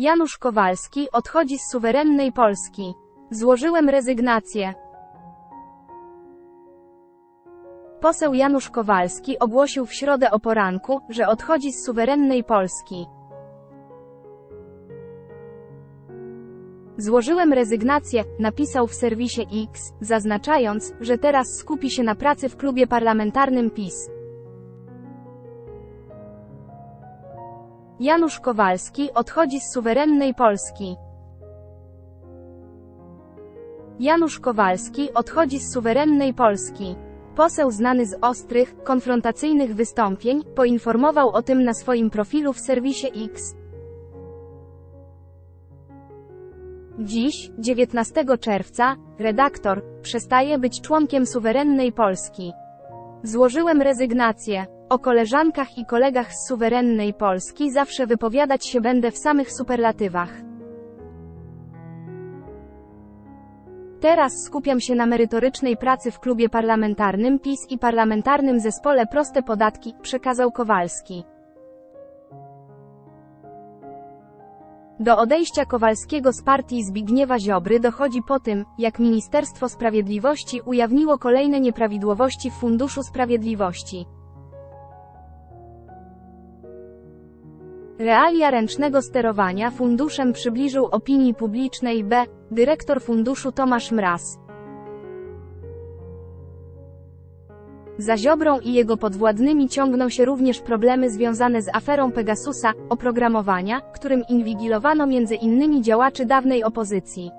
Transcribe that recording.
Janusz Kowalski odchodzi z suwerennej Polski. Złożyłem rezygnację. Poseł Janusz Kowalski ogłosił w środę o poranku, że odchodzi z suwerennej Polski. Złożyłem rezygnację, napisał w serwisie X, zaznaczając, że teraz skupi się na pracy w klubie parlamentarnym PiS. Janusz Kowalski odchodzi z suwerennej Polski. Janusz Kowalski odchodzi z suwerennej Polski. Poseł znany z ostrych, konfrontacyjnych wystąpień, poinformował o tym na swoim profilu w serwisie X. Dziś, 19 czerwca, redaktor przestaje być członkiem suwerennej Polski. Złożyłem rezygnację. O koleżankach i kolegach z suwerennej Polski zawsze wypowiadać się będę w samych superlatywach. Teraz skupiam się na merytorycznej pracy w klubie parlamentarnym PiS i parlamentarnym zespole Proste Podatki, przekazał Kowalski. Do odejścia Kowalskiego z partii Zbigniewa Ziobry dochodzi po tym, jak Ministerstwo Sprawiedliwości ujawniło kolejne nieprawidłowości w Funduszu Sprawiedliwości. Realia ręcznego sterowania funduszem przybliżył opinii publicznej B. Dyrektor funduszu Tomasz Mraz. Za Ziobrą i jego podwładnymi ciągną się również problemy związane z aferą Pegasusa, oprogramowania, którym inwigilowano innymi działaczy dawnej opozycji.